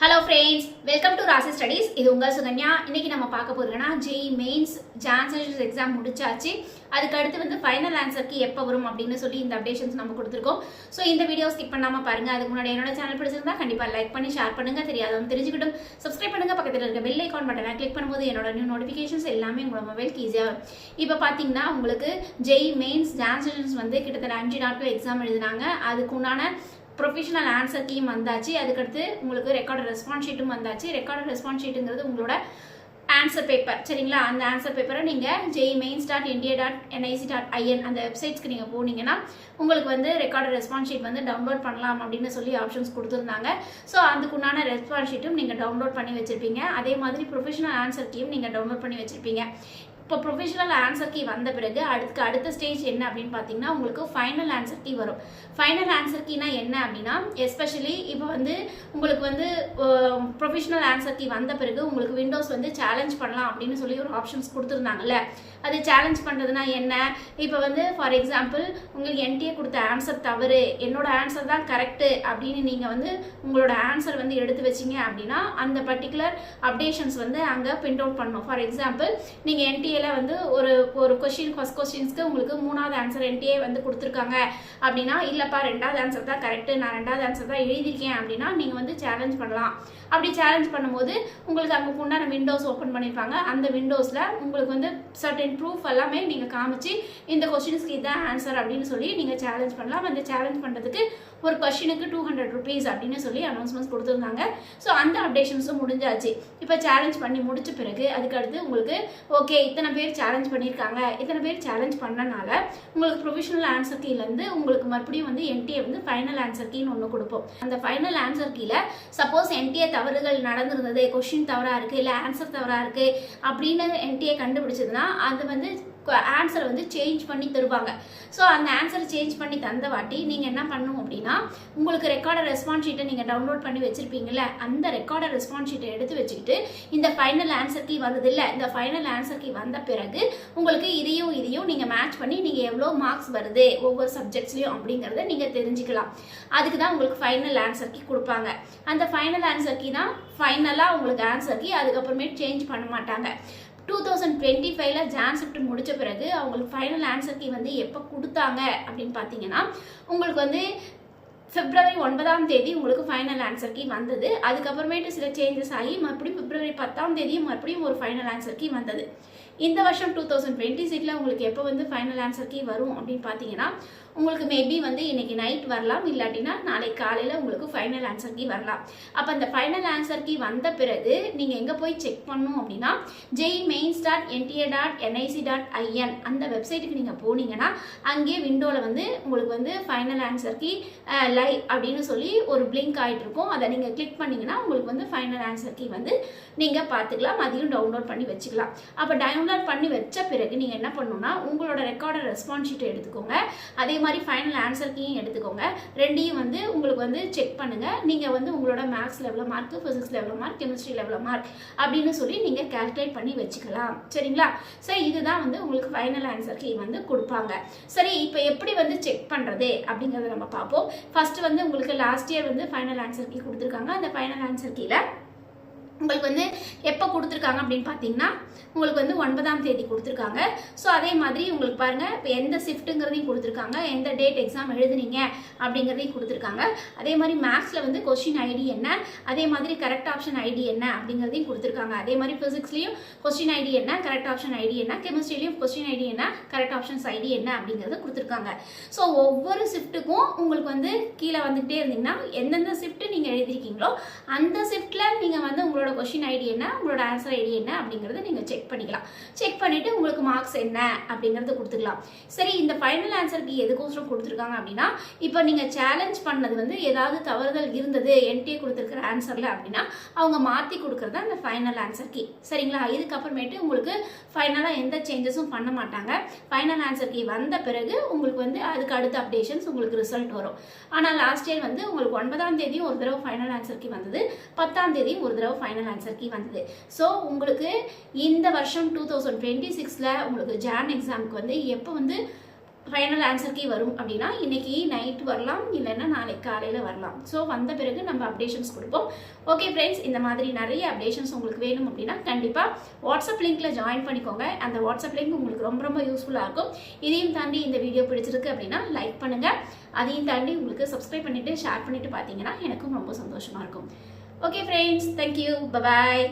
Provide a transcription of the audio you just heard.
Hello friends welcome to Rasi studies இது உங்கள் சுகன்யா. இன்னைக்கு நம்ம பார்க்க போகிறோன்னா ஜெய் மெயின்ஸ் ஜான்சன்ஸ் எக்ஸாம் முடிச்சாச்சு. அதுக்கு அடுத்து வந்து ஃபைனல் ஆன்சருக்கு எப்போ வரும் அப்படின்னு சொல்லி இந்த அப்டேஷன்ஸ் நம்ம கொடுத்துருக்கோம். ஸோ இந்த வீடியோ ஸ்கிப் பண்ணாமல் பாருங்கள் அதுக்கு முன்னாடி என்னோட சேனல் பிடிச்சிருந்தா கண்டிப்பாக லைக் பண்ணி ஷேர் பண்ணுங்க. தெரியாதவங்க தெரிஞ்சுக்கிட்டும். சப்ஸ்கிரைப் பண்ணுங்கள் பக்கத்தில் இருக்க பெல் ஐக்கான் பட்டனை கிளிக் பண்ணும்போது என்னோட நியூ நோட்டிஃபிகேஷன்ஸ் எல்லாமே உங்களோட மொபைலுக்கு ஈஸியாக வரும். இப்போ பார்த்தீங்கன்னா உங்களுக்கு ஜெய் மெயின்ஸ் ஜான்சன்ஸ் வந்து கிட்டத்தட்ட அஞ்சு நாட்கள் எக்ஸாம் எழுதினாங்க. அதுக்கு உண்டான ப்ரொஃபஷனல் ஆன்சர் கீம் வந்தாச்சு. அதுக்கடுத்து உங்களுக்கு ரெக்கார்டு ரெஸ்பான்ஸ் ஷீட்டும் வந்தாச்சு. ரெக்கார்டு ரெஸ்பான்ஸ் ஷீட்டுங்கிறது உங்களோட ஆன்சர் பேப்பர் சரிங்களா? அந்த ஆன்சர் பேப்பரை நீங்கள் JEE mains dot India dot NIC dot IN அந்த வெப்சைட்ஸ்க்கு நீங்கள் போனீங்கன்னா உங்களுக்கு வந்து ரெக்கார்டு ரெஸ்பான்ஸ் ஷீட் வந்து டவுன்லோட் பண்ணலாம் அப்படின்னு சொல்லி ஆப்ஷன்ஸ் கொடுத்துருந்தாங்க. ஸோ அதுக்குண்டான ரெஸ்பான்ஸ் ஷீட்டும் நீங்கள் டவுன்லோட் பண்ணி வச்சுருப்பீங்க. அதே மாதிரி ப்ரொஃபஷனல் ஆன்சர் கீயும் நீங்கள் டவுன்லோட் பண்ணி வச்சுருப்பீங்க. இப்போ ப்ரொஃபஷனல் ஆன்சர் கீ வந்த பிறகு அடுத்து அடுத்த ஸ்டேஜ் என்ன அப்படின்னு பார்த்தீங்கன்னா உங்களுக்கு ஃபைனல் ஆன்சர் கீ வரும். ஃபைனல் ஆன்சர் கீனா என்ன அப்படின்னா எஸ்பெஷலி இப்போ வந்து உங்களுக்கு வந்து ப்ரொஃபஷனல் ஆன்சர் கீ வந்த பிறகு உங்களுக்கு விண்டோஸ் வந்து சேலஞ்ச் பண்ணலாம் அப்படின்னு சொல்லி ஒரு ஆப்ஷன்ஸ் கொடுத்துருந்தாங்கல்ல. அது சேலஞ்ச் பண்ணுறதுனா என்ன? இப்போ வந்து ஃபார் எக்ஸாம்பிள் உங்களுக்கு என்டிஏ கொடுத்த ஆன்சர் தவறு. என்னோட ஆன்சர் தான் கரெக்டு அப்படின்னு நீங்கள் வந்து உங்களோட ஆன்சர் வந்து எடுத்து வச்சிங்க அப்படின்னா அந்த பர்டிகுலர் அப்டேஷன்ஸ் வந்து அங்கே பிரிண்ட் அவுட் பண்ணும் ஃபார் எக்ஸாம்பிள் நீங்கள் என்டிஏல வந்து ஒரு ஒரு கொஷின் ஃபர்ஸ்ட் கொஸ்டின்ஸ்க்கு உங்களுக்கு மூணாவது ஆன்சர் என்டிஏ வந்து கொடுத்துருக்காங்க. அப்படின்னா இல்லைப்பா ரெண்டாவது ஆன்சர் தான் கரெக்டு நான் ரெண்டாவது ஆன்சர் தான் எழுதியிருக்கேன் அப்படின்னா நீங்கள் வந்து சேலஞ்ச் பண்ணலாம். அப்படி சேலஞ்ச் பண்ணும்போது உங்களுக்கு அங்கே உண்டான விண்டோஸ் ஓப்பன் பண்ணியிருப்பாங்க. அந்த விண்டோஸில் உங்களுக்கு வந்து சர்டன் ப்ரூஃப் எல்லாமே நீங்கள் காமிச்சு இந்த கொஸ்டின்ஸ்க்கு இதான் ஆன்சர் அப்படின்னு சொல்லி நீங்கள் சேலஞ்ச் பண்ணலாம். அந்த சேலஞ்ச் பண்ணுறதுக்கு ஒரு கொஷினுக்கு டூ ஹண்ட்ரட் ருபீஸ் அப்படின்னு சொல்லி அனௌன்ஸ்மெண்ட்ஸ் கொடுத்துருந்தாங்க. ஸோ அந்த அப்டேஷன்ஸும் முடிஞ்சாச்சு. இப்போ சேலஞ்ச் பண்ணி முடிச்ச பிறகு அதுக்கடுத்து உங்களுக்கு ஓகே இத்தனை இத்தனை பேர் சேலஞ்ச் பண்ணியிருக்காங்க. இத்தனை பேர் சேலஞ்ச் பண்ணனால உங்களுக்கு ப்ரொவிஷனல் ஆன்சர் கீலேருந்து உங்களுக்கு மறுபடியும் வந்து என்டிஏ வந்து ஃபைனல் ஆன்சர் கீன்னு ஒன்று கொடுப்போம். அந்த ஃபைனல் ஆன்சர் கீழே சப்போஸ் என்டிஏ தவறுகள் நடந்திருந்தது கொஷின் தவறாக இருக்குது இல்லை ஆன்சர் தவறாக இருக்குது அப்படின்னு என்டிஏ கண்டுபிடிச்சதுன்னா அது வந்து ஆன்சரை வந்து சேஞ்ச் பண்ணி தருவாங்க. ஸோ அந்த ஆன்சரை சேஞ்ச் பண்ணி தந்த வாட்டி நீங்கள் என்ன பண்ணணும் அப்படின்னா உங்களுக்கு ரெக்கார்டர் ரெஸ்பான்ஸ் ஷீட்டை நீங்கள் டவுன்லோட் பண்ணி வச்சுருப்பீங்கள அந்த ரெக்கார்டர் ரெஸ்பான்ஸ் ஷீட்டை எடுத்து வச்சுக்கிட்டு இந்த ஃபைனல் ஆன்சர் கீ வந்தது இல்லை இந்த ஃபைனல் ஆன்சர் கீ வந்த பிறகு உங்களுக்கு இதையும் இதையும் நீங்கள் மேட்ச் பண்ணி நீங்கள் எவ்வளோ மார்க்ஸ் வருது ஒவ்வொரு சப்ஜெக்ட்ஸ்லையும் அப்படிங்கிறத நீங்கள் தெரிஞ்சுக்கலாம். அதுக்கு தான் உங்களுக்கு ஃபைனல் ஆன்சர் கீ கொடுப்பாங்க. அந்த ஃபைனல் ஆன்சர் கீ தான் ஃபைனலாக உங்களுக்கு ஆன்சர் கீ அதுக்கப்புறமே சேஞ்ச் பண்ண மாட்டாங்க. டூ தௌசண்ட் டுவெண்ட்டி ஃபைவ்ல ஜான் ஷிஃப்ட் முடிச்ச பிறகு அவங்களுக்கு ஃபைனல் ஆன்சர் கீ வந்து எப்போ கொடுத்தாங்க அப்படின்னு பார்த்தீங்கன்னா உங்களுக்கு வந்து பிப்ரவரி ஒன்பதாம் தேதி உங்களுக்கு ஃபைனல் ஆன்சர் கீ வந்தது. அதுக்கப்புறமேட்டு சில சேஞ்சஸ் ஆகி மறுபடியும் பிப்ரவரி பத்தாம் தேதியும் மறுபடியும் ஒரு ஃபைனல் ஆன்சர் கீ வந்தது. இந்த வருஷம் டூ தௌசண்ட் டுவெண்ட்டி சிக்ஸில் உங்களுக்கு எப்போ வந்து ஃபைனல் ஆன்சர் கீ வரும் அப்படின்னு பார்த்தீங்கன்னா உங்களுக்கு மேபி வந்து இன்னைக்கு நைட் வரலாம். இல்லாட்டினா நாளைக்கு காலையில் உங்களுக்கு ஃபைனல் ஆன்சர் கீ வரலாம். அப்போ அந்த ஃபைனல் ஆன்சர் கீ வந்த பிறகு நீங்கள் எங்கே போய் செக் பண்ணணும் அப்படின்னா JEE mains dot NTA dot NIC dot IN அந்த வெப்சைட்டுக்கு நீங்கள் போனீங்கன்னா அங்கேயே விண்டோவில் வந்து உங்களுக்கு வந்து ஃபைனல் ஆன்சர் கீ அலை அப்படின்னு சொல்லி ஒரு பிளிங்க் ஆகிட்டு இருக்கும் அதை நீங்கள் கிளிக் பண்ணிங்கன்னா உங்களுக்கு வந்து ஃபைனல் ஆன்சர் கீ வந்து நீங்கள் பார்த்துக்கலாம் அதையும் டவுன்லோட் பண்ணி வச்சுக்கலாம். அப்போ டவுன்லோட் பண்ணி வச்ச பிறகு நீங்கள் என்ன பண்ணணும்னா உங்களோட ரெக்கார்டர் ரெஸ்பான்ஸ் ஷீட்டை எடுத்துக்கோங்க. அதே மாதிரி ஃபைனல் ஆன்சர் கீயும் எடுத்துக்கோங்க. ரெண்டையும் வந்து உங்களுக்கு வந்து செக் பண்ணுங்கள் நீங்கள் வந்து உங்களோட மேக்ஸ் லெவலில் மார்க் ஃபிசிக்ஸில் எவ்வளோ மார்க் கெமிஸ்ட்ரி லெவலில் மார்க் அப்படின்னு சொல்லி நீங்கள் கேல்குலேட் பண்ணி வச்சுக்கலாம். சரிங்களா? சரி இதுதான் வந்து உங்களுக்கு ஃபைனல் ஆன்சர் கீ வந்து கொடுப்பாங்க. சரி இப்போ எப்படி வந்து செக் பண்ணுறது அப்படிங்கிறத நம்ம பார்ப்போம். ஃபஸ்ட் ஃபஸ்ட்டு வந்து உங்களுக்கு லாஸ்ட் இயர் வந்து ஃபைனல் ஆன்சர் கீ கொடுத்துருக்காங்க. அந்த ஃபைனல் ஆன்சர் கீழே உங்களுக்கு வந்து எப்போ கொடுத்துருக்காங்க அப்படின்னு பார்த்தீங்கன்னா உங்களுக்கு வந்து ஒன்பதாம் தேதி கொடுத்துருக்காங்க. ஸோ அதே மாதிரி உங்களுக்கு பாருங்கள் இப்போ எந்த ஷிஃப்ட்டுங்கிறதையும் கொடுத்துருக்காங்க. எந்த டேட் எக்ஸாம் எழுதுனீங்க அப்படிங்கிறதையும் கொடுத்துருக்காங்க. அதே மாதிரி மேக்ஸில் வந்து கொஸ்டின் ஐடி என்ன? அதே மாதிரி கரெக்ட் ஆப்ஷன் ஐடி என்ன? அப்படிங்கிறதையும் கொடுத்துருக்காங்க. அதே மாதிரி ஃபிசிக்ஸ்லேயும் கொஸ்டின் ஐடி என்ன? கரெக்ட் ஆப்ஷன் ஐடி என்ன? கெமிஸ்ட்ரிலையும் கொஸ்டின் ஐடி என்ன? கரெக்ட் ஆப்ஷன்ஸ் ஐடி என்ன? அப்படிங்கிறத கொடுத்துருக்காங்க. ஸோ ஒவ்வொரு ஷிஃப்ட்டுக்கும் உங்களுக்கு வந்து கீழே வந்துகிட்டே இருந்தீங்கன்னா எந்தெந்த ஷிஃப்ட்டு நீங்கள் எழுதிருக்கீங்களோ அந்த ஷிஃப்ட்டில் நீங்கள் வந்து உங்களோட உங்களோட கொஷின் ஐடி என்ன? உங்களோட ஆன்சர் ஐடி என்ன? அப்படிங்கிறத நீங்கள் செக் பண்ணிக்கலாம். செக் பண்ணிவிட்டு உங்களுக்கு மார்க்ஸ் என்ன? அப்படிங்கிறத கொடுத்துக்கலாம். சரி இந்த ஃபைனல் ஆன்சருக்கு எதுக்கோசரம் கொடுத்துருக்காங்க அப்படின்னா இப்போ நீங்கள் சேலஞ்ச் பண்ணது வந்து ஏதாவது தவறுதல் இருந்தது என்கிட்டே கொடுத்துருக்குற ஆன்சரில் அப்படின்னா அவங்க மாற்றி கொடுக்குறது அந்த ஃபைனல் ஆன்சர் கீ சரிங்களா? இதுக்கப்புறமேட்டு உங்களுக்கு ஃபைனலாக எந்த சேஞ்சஸும் பண்ண மாட்டாங்க. ஃபைனல் ஆன்சர் கீ வந்த பிறகு உங்களுக்கு வந்து அதுக்கு அடுத்த அப்டேஷன்ஸ் உங்களுக்கு ரிசல்ட் வரும். ஆனால் லாஸ்ட் இயர் வந்து உங்களுக்கு ஒன்பதாம் தேதியும் ஒரு தடவை ஃபைனல் ஆன்சர் கீ வந்தது. பத்தாம் தேதியும் ஒரு தடவை ஃபைனல் ஃபைனல் ஆன்சர் கீ வந்தது. ஸோ உங்களுக்கு இந்த வருஷம் டூ தௌசண்ட் டுவெண்ட்டி சிக்ஸில் உங்களுக்கு ஜான் எக்ஸாமுக்கு வந்து எப்போ வந்து ஃபைனல் ஆன்சர்க்கே வரும் அப்படின்னா இன்னைக்கு நைட் வரலாம் இல்லைன்னா நாளைக்கு காலையில் வரலாம். ஸோ வந்த பிறகு நம்ம அப்டேஷன்ஸ் கொடுப்போம். ஓகே ஃப்ரெண்ட்ஸ் இந்த மாதிரி நிறைய அப்டேஷன்ஸ் உங்களுக்கு வேணும் அப்படின்னா கண்டிப்பாக வாட்ஸ்அப் லிங்க்கில் ஜாயின் பண்ணிக்கோங்க. அந்த வாட்ஸ்அப் லிங்க் உங்களுக்கு ரொம்ப ரொம்ப யூஸ்ஃபுல்லாக இருக்கும். இதையும் தாண்டி இந்த வீடியோ பிடிச்சிருக்கு அப்படின்னா லைக் பண்ணுங்கள் அதையும் தாண்டி உங்களுக்கு சப்ஸ்கிரைப் பண்ணிவிட்டு ஷேர் பண்ணிவிட்டு பார்த்தீங்கன்னா எனக்கும் ரொம்ப சந்தோஷமாக இருக்கும். Okay friends thank you bye bye